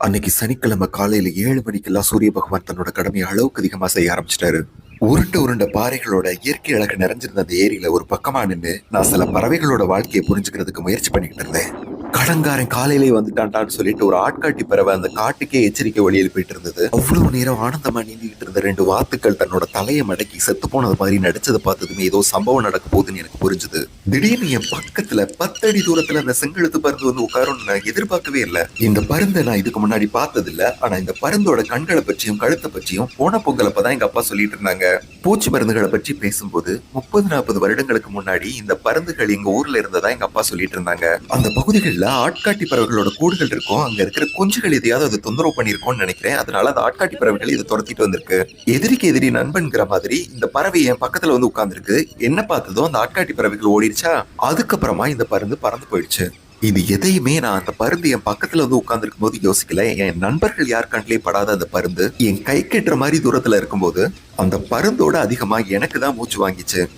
அன்னைக்கு சனிக்கிழமை காலையில ஏழு மணிக்கெல்லாம் சூரிய பகவான் தன்னோட கடமையை அளவுக்கு அதிகமா செய்ய ஆரம்பிச்சிட்டாரு. உருண்ட உருண்ட பாறைகளோட இயற்கை அழகு நிறைஞ்சிருந்த அந்த ஏரியில ஒரு பக்கமா நின்னு நான் சில பறவைகளோட வாழ்க்கையை புரிஞ்சுக்கிறதுக்கு முயற்சி பண்ணிக்கிட்டு இருந்தேன். கடங்காரன் காலையிலே வந்துட்டான்டான்னு சொல்லிட்டு ஒரு ஆட்காட்டி பறவை அந்த காட்டுக்கே எச்சரிக்கை வழியில் போயிட்டு இருந்தது அவ்வளவு நேரம் ஆனந்தமா நீந்திக்கிட்டு இருந்த ரெண்டு வாத்துக்கள் தன்னோட தலையை மடக்கி செத்து போனது மாதிரி நடிச்சதை பார்த்ததுமே ஏதோ சம்பவம் நடக்க போகுதுன்னு எனக்கு புரிஞ்சுது. திடீர்னு என் பக்கத்துல பத்தடி தூரத்துல அந்த செங்கழுத்து பருந்து வந்து உட்காரும்னு நான் எதிர்பார்க்கவே இல்லை. இந்த பருந்தை நான் இதுக்கு முன்னாடி பார்த்தது இல்ல ஆனா இந்த பருந்தோட கண்களை பற்றியும் கழுத்தை பற்றியும் போன பொங்கல் அப்பதான் எங்க அப்பா சொல்லிட்டு இருந்தாங்க. பூச்சி மருந்துகளை பற்றி பேசும்போது முப்பது நாற்பது வருடங்களுக்கு முன்னாடி இந்த பருந்துகள் எங்க ஊர்ல இருந்ததா எங்க அப்பா சொல்லிட்டு இருந்தாங்க. அந்த பகுதிகள் பகுதிகளில் ஆட்காட்டி பறவைகளோட கூடுகள் இருக்கும். அங்க இருக்கிற குஞ்சுகள் எதையாவது அது தொந்தரவு பண்ணிருக்கோம்னு நினைக்கிறேன். அதனால அந்த ஆட்காட்டி பறவைகள் இதை துரத்திட்டு வந்திருக்கு. எதிரிக்கு எதிரி நண்பன்கிற மாதிரி இந்த பறவை என் பக்கத்துல வந்து உட்கார்ந்துருக்கு. என்ன பார்த்ததோ அந்த ஆட்காட்டி பறவைகள் ஓடிடுச்சா? அதுக்கப்புறமா இந்த பருந்து பறந்து போயிடுச்சு. இது எதையுமே நான் அந்த பருந்து என் பக்கத்துல வந்து உட்கார்ந்துருக்கும் போது யோசிக்கல. என் நண்பர்கள் யார் கண்ணிலே படாத அந்த பருந்து என் கை கெட்டுற மாதிரி தூரத்துல இருக்கும்போது அந்த பருந்தோட அதிகமா எனக்கு தான் மூச்சு வாங்கிச்சு.